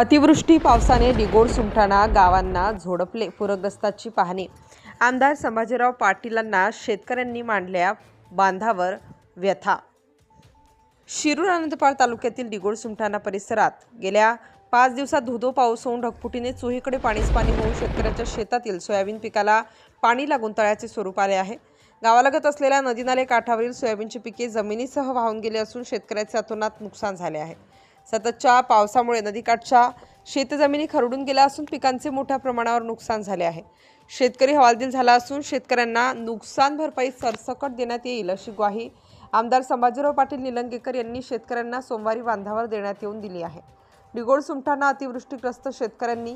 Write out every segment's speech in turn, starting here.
अतिवृष्टी पावसाने डिगोड सुमठाणा गावांना झोडपले पूरग्रस्ताची पाहणी. आमदार संभाजीराव पाटीलांना शेतकऱ्यांनी मांडल्या बांधावर व्यथा. शिरूर अनंतपाळ तालुक्यातील डिगोड सुमठाणा परिसरात गेल्या पाच दिवसात धुधो पाऊस होऊन ढगफुटीने चोहीकडे पाणीच पाणी होऊन शेतकऱ्याच्या शेतातील सोयाबीन पिकाला पाणी लागून तळ्याचे स्वरूप आले आहे. गावालगत असलेल्या नदी नाले काठावरील सोयाबीनची पिके जमिनीसह वाहून गेली असून शेतकऱ्याचे अतोनात नुकसान झाले आहे. सततच्या पावसामुळे नदीकाठच्या शेतजमिनी खरडून गेल्या असून पिकांचे मोठ्या प्रमाणावर नुकसान झाले आहे. शेतकरी हवालदिल झाला असून शेतकऱ्यांना नुकसान भरपाई सरसकट देण्यात येईल अशी ग्वाही आमदार संभाजीराव पाटील निलंगेकर यांनी शेतकऱ्यांना सोमवारी बांधावर देण्यात येऊन दिली आहे. डिगोड सुमठाणा अतिवृष्टीग्रस्त शेतकऱ्यांनी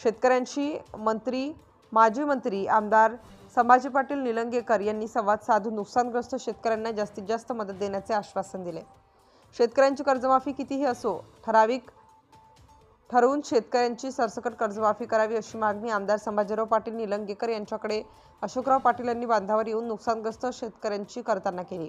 शेतकऱ्यांशी मंत्री माजी मंत्री आमदार संभाजी पाटील निलंगेकर यांनी संवाद साधून नुकसानग्रस्त शेतकऱ्यांना जास्तीत जास्त मदत देण्याचे आश्वासन दिले. शेतकऱ्यांची कर्जमाफी कितीही असो ठराविक ठरवून शेतकऱ्यांची सरसकट कर्जमाफी करावी अशी मागणी आमदार संभाजीराव पाटील निलंगेकर यांच्याकडे अशोकराव पाटील यांनी बांधावर येऊन नुकसानग्रस्त शेतकऱ्यांची करताना केली.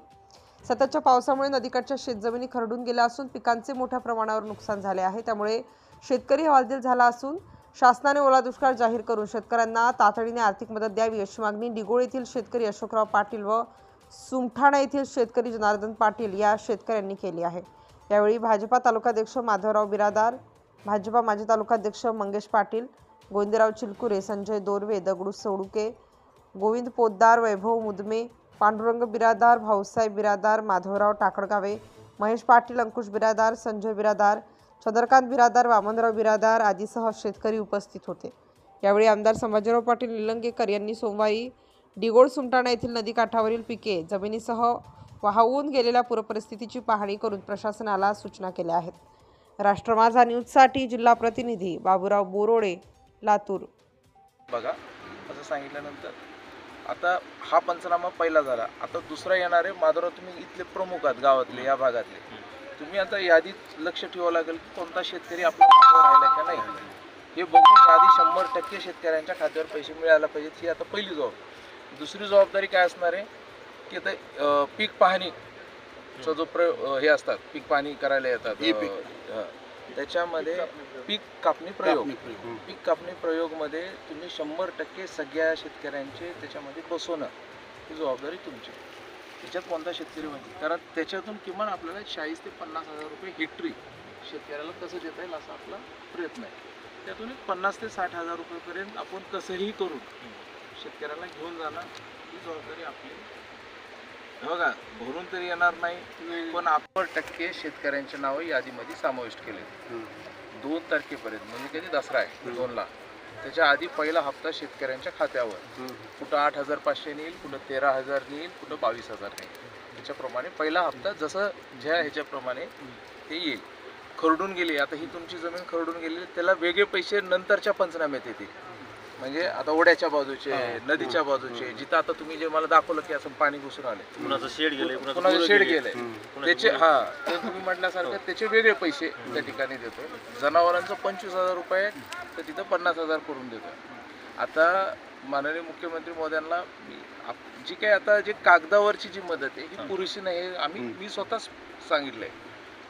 सततच्या पावसामुळे नदीकाठच्या शेतजमिनी खरडून गेल्या असून पिकांचे मोठ्या प्रमाणावर नुकसान झाले आहे. त्यामुळे शेतकरी हवालदिल झाला असून शासनाने ओला दुष्काळ जाहीर करून शेतकऱ्यांना तातडीने आर्थिक मदत द्यावी अशी मागणी डिगोळ येथील शेतकरी अशोकराव पाटील व सुमठाणा येथील शेतकरी जनार्दन पाटील या शेतकऱ्यांनी केली आहे. यावेळी भाजपा तालुकाध्यक्ष माधवराव बिरादार भाजपा माजी तालुकाध्यक्ष मंगेश पाटील गोविंदराव चिलकुरे संजय दोरवे दगडू सोडुके गोविंद पोद्दार वैभव मुदमे पांडुरंग बिरादार भाऊसाहेब बिरादार माधवराव टाकडगावे महेश पाटील अंकुश बिरादार संजय बिरादार चंद्रकांत बिरादार वामनराव बिरादार आदीसह शेतकरी उपस्थित होते. यावेळी आमदार संभाजीराव पाटील निलंगेकर यांनी सोमवारी डिगोळ सुमटाणा येथील नदीकाठावरील पिके जमिनीसह वाहून गेलेल्या पूरपरिस्थितीची पाहणी करून प्रशासनाला सूचना केल्या आहेत. राष्ट्र माझा न्यूजसाठी जिल्हा प्रतिनिधी बाबूराव बोरोडे लातूर. बघा असं सांगितल्यानंतर आता हा पंचनामा पहिला झाला. आता दुसरा येणारे माधुराव तुम्ही इथले प्रमुख आहात गावातले या भागातले. तुम्ही आता यादीत लक्ष ठेवावं लागेल की कोणता शेतकरी आपल्या राहिला का नाही. हे बघून यादी शंभर टक्के शेतकऱ्यांच्या खात्यावर पैसे मिळायला पाहिजेत ही आता पहिली जबाबदारी दुसरी जबाबदारी काय असणार आहे? की आता अं, पीक पाहणीचा जो प्र हे असतात पीक पाहणी करायला येतात त्याच्यामध्ये पीक कापणी प्रयोग. पीक कापणी प्रयोगमध्ये तुम्ही शंभर टक्के सगळ्या शेतकऱ्यांचे त्याच्यामध्ये बसवणं ही जबाबदारी तुमची. त्याच्यात कोणता शेतकरी म्हणजे? कारण त्याच्यातून किमान आपल्याला चाळीस ते पन्नास हजार रुपये हेक्टरी शेतकऱ्याला कसं देता येईल असा आपला प्रयत्न आहे. त्यातून एक पन्नास ते साठ हजार रुपयेपर्यंत आपण कसंही करून शेतकऱ्याला घेऊन जाणं ही जबाबदारी आपली. बघा भरून तरी येणार नाही पण आपण टक्के शेतकऱ्यांचे नावं यादीमध्ये समाविष्ट केले दोन तारखेपर्यंत म्हणजे कधी दसरा आहे दोनला. त्याच्या आधी पहिला हप्ता शेतकऱ्यांच्या खात्यावर. कुठं आठ हजार पाचशे नेईल कुठं तेरा हजार नेईल कुठं बावीस हजार नेईल. त्याच्याप्रमाणे पहिला हप्ता जसं ज्या ह्याच्याप्रमाणे ते येईल. खरडून गेली आता ही तुमची जमीन खरडून गेली त्याला वेगळे पैसे नंतरच्या पंचनाम्यात येतील. म्हणजे आता ओढ्याच्या बाजूचे नदीच्या बाजूचे जिथं आता तुम्ही जे मला दाखवलं की असं पाणी घुसून आले कुणाचं शेड गेले कुणाचं शेड गेलंय. त्याचे हा ते तुम्ही म्हटल्यासारखं त्याचे वेगळे पैसे त्या ठिकाणी देतो. जनावरांचं पंचवीस हजार रुपये तर तिथं पन्नास हजार करून देतो आता माननीय मुख्यमंत्री मोदयांना जी काही आता जी कागदावरची जी मदत आहे ही पुरेशी नाही. हे आम्ही मी स्वतः सांगितलंय.